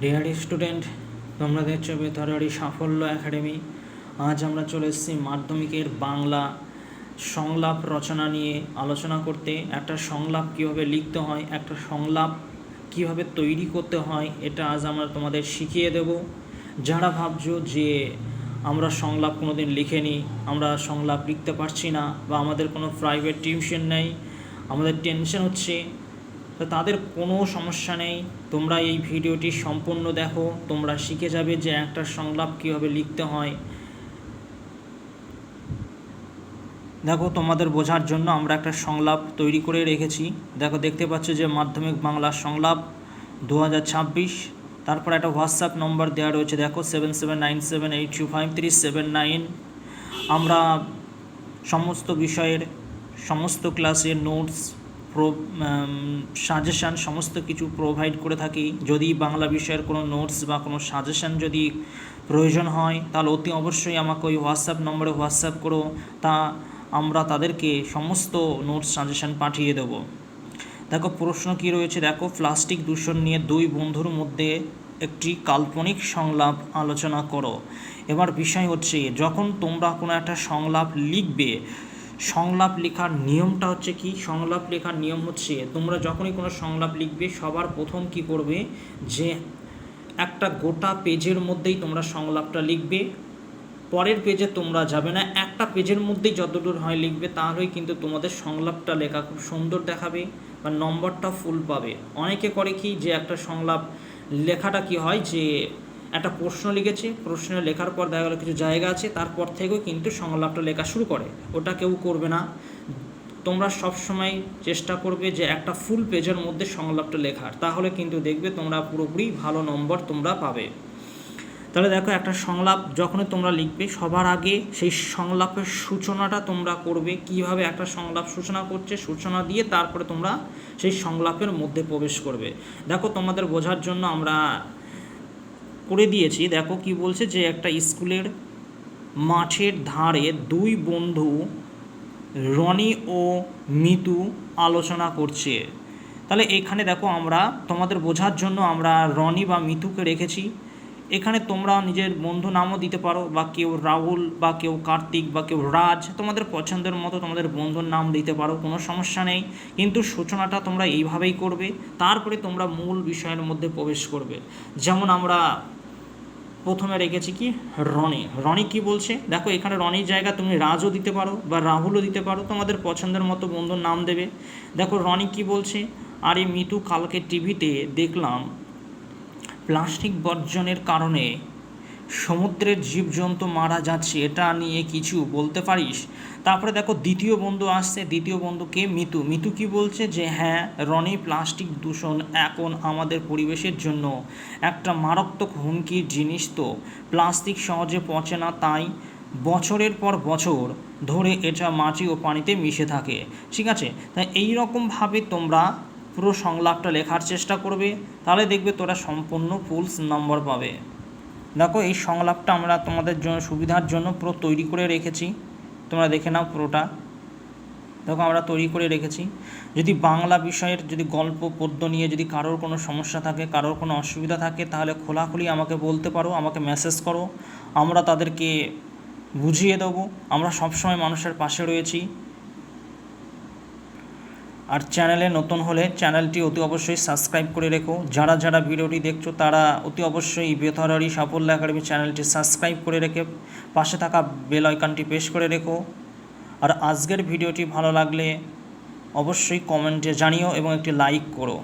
Dear student তোমরা দেখছ বেতরারি সাফল্য একাডেমি। আজ আমরা চলে এসেছি মাধ্যমিকের বাংলা সংলাপ রচনা নিয়ে আলোচনা করতে। একটা সংলাপ কীভাবে লিখতে হয়, একটা সংলাপ কীভাবে তৈরি করতে হয়, এটা আজ আমরা তোমাদের শিখিয়ে দেব। যারা ভাবছ যে আমরা সংলাপ কোনো দিন লিখেনি, আমরা সংলাপ লিখতে পারছি না, বা আমাদের কোনো প্রাইভেট টিউশন নেই, আমাদের টেনশন হচ্ছে তো তাদের কোনো সমস্যা নেই। তোমরা এই ভিডিওটি সম্পূর্ণ দেখো। তোমরা শিখে যাবে যে একটা সংলাপ কীভাবে লিখতে হয়। দেখো, তোমাদের বোঝার জন্য আমরা একটা সংলাপ তৈরি করে রেখেছি। দেখো, দেখতে পাচ্ছ যে মাধ্যমিক বাংলা সংলাপ দু হাজার ছাব্বিশ। তারপর একটা হোয়াটসঅ্যাপ নম্বর দেওয়া রয়েছে। দেখো seven seven nine seven eight two five three seven nine আমরা সমস্ত বিষয়ের, সমস্ত ক্লাসের নোটস সাজেশান সমস্ত কিছু প্রোভাইড করে থাকি। যদি বাংলা বিষয়ের কোনো নোটস বা কোনো সাজেশান যদি প্রয়োজন হয়, তাহলে অতি অবশ্যই আমাকে ওই হোয়াটসঅ্যাপ নম্বরে হোয়াটসঅ্যাপ করো। তা আমরা তাদেরকে সমস্ত নোটস সাজেশান পাঠিয়ে দেবো। দেখো, প্রশ্ন কী রয়েছে? দেখো প্লাস্টিক দূষণ নিয়ে দুই বন্ধুর মধ্যে একটি কাল্পনিক সংলাপ আলোচনা করো। এবার বিষয় হচ্ছে, যখন তোমরা কোনো একটা সংলাপ লিখবে সংলাপ লেখার নিয়মটা হচ্ছে কি? সংলাপ লেখার নিয়ম হচ্ছে, তোমরা যখনই কোনো সংলাপ লিখবে, সবার প্রথম কি করবে যে, একটা গোটা পেজের মধ্যেই তোমরা সংলাপটা লিখবে। পরের পেজে তোমরা যাবে না, একটা পেজের মধ্যেই যতদূর হয় লিখবে, তাহলেই কিন্তু তোমাদের সংলাপটা লেখা খুব সুন্দর দেখাবে বা নম্বরটা ফুল পাবে। অনেকে করে কি যে, একটা সংলাপ লেখাটা কি হয় যে একটা প্রশ্ন লিখেছে, প্রশ্ন লেখার পর দেখা গেলো কিছু জায়গা আছে, তারপর থেকেও কিন্তু সংলাপটা লেখা শুরু করে। ওটা কেউ করবে না। তোমরা সব সময় চেষ্টা করবে যে একটা ফুল পেজের মধ্যে সংলাপটা লেখার। তাহলে কিন্তু দেখবে তোমরা পুরোপুরি ভালো নম্বর তোমরা পাবে। তাহলে দেখো, একটা সংলাপ যখনই তোমরা লিখবে, সবার আগে সেই সংলাপের সূচনাটা তোমরা করবে। কীভাবে একটা সংলাপ সূচনা করছে, সূচনা দিয়ে তারপরে তোমরা সেই সংলাপের মধ্যে প্রবেশ করবে। দেখো, তোমাদের বোঝার জন্য আমরা করে দিয়েছি। দেখো কি বলছে যে একটা স্কুলের মাঠের ধারে দুই বন্ধু রনি ও মিতু আলোচনা করছে। তাহলে এখানে দেখো আমরা, তোমাদের বোঝার জন্য আমরা রনি বা মিতুকে রেখেছি। এখানে তোমরা নিজের বন্ধু নামও দিতে পারো, বা কেউ রাহুল, বা কেউ কার্তিক, বা কেউ রাজ, তোমাদের পছন্দের মতো তোমাদের বন্ধুর নাম দিতে পারো, কোনো সমস্যা নেই। কিন্তু সূচনাটা তোমরা এইভাবেই করবে, তারপরে তোমরা মূল বিষয়ের মধ্যে প্রবেশ করবে। যেমন আমরা প্রথমে রেখেছি কি? রনি। রনি কি বলছে? দেখো, এখানে রনির জায়গা তুমি রাজও দিতে পারো বা রাহুলও দিতে পারো, তোমাদের পছন্দের মতো বন্ধুর নাম দেবে। দেখো, রনি কি বলছে? আর মিতু, কালকে টিভিতে দেখলাম, প্লাস্টিক বর্জনের কারণে সমুদ্রের জীবজন্তু মারা যাচ্ছে, এটা নিয়ে কিছু বলতে পারিস? তারপরে দেখো, দ্বিতীয় বন্ধু আসছে, দ্বিতীয় বন্ধুকে মিতু। মিতু কি বলছে যে হ্যাঁ রনি প্লাস্টিক দূষণ এখন আমাদের পরিবেশের জন্য একটা মারাত্মক হুমকির জিনিস তো। প্লাস্টিক সহজে পচে না, তাই বছরের পর বছর ধরে এটা মাটি ও পানিতে মিশে থাকে। ঠিক আছে? তাই এই রকমভাবে তোমরা পুরো সংলাপটা লেখার চেষ্টা করবে, তাহলে দেখবে তোরা সম্পূর্ণ ফুল নম্বর পাবে। দেখো, এই সংলাপটা আমরা তোমাদের জন্য, সুবিধার জন্য পুরো তৈরি করে রেখেছি। তোমরা দেখে নাও পুরোটা। দেখো, আমরা তৈরি করে রেখেছি। যদি বাংলা বিষয়ের যদি গল্প, পদ্য নিয়ে যদি কারোর কোনো সমস্যা থাকে, কারোর কোনো অসুবিধা থাকে, তাহলে খোলাখুলি আমাকে বলতে পারো, আমাকে মেসেজ করো। আমরা তাদেরকে বুঝিয়ে দেবো। আমরা সবসময় মানুষের পাশে রয়েছি। আর চ্যানেলে নতুন হলে চ্যানেলটি অতি অবশ্যই সাবস্ক্রাইব করে রেখো। যারা যারা ভিডিওটি দেখছ, তারা অতি অবশ্যই বেথরারি সাফল্য একাডেমি চ্যানেলটি সাবস্ক্রাইব করে রেখে পাশে থাকা বেল আইকনটি প্রেস করে রেখো। আর আজকের ভিডিওটি ভালো লাগলে অবশ্যই কমেন্টে জানিও এবং একটি লাইক করো।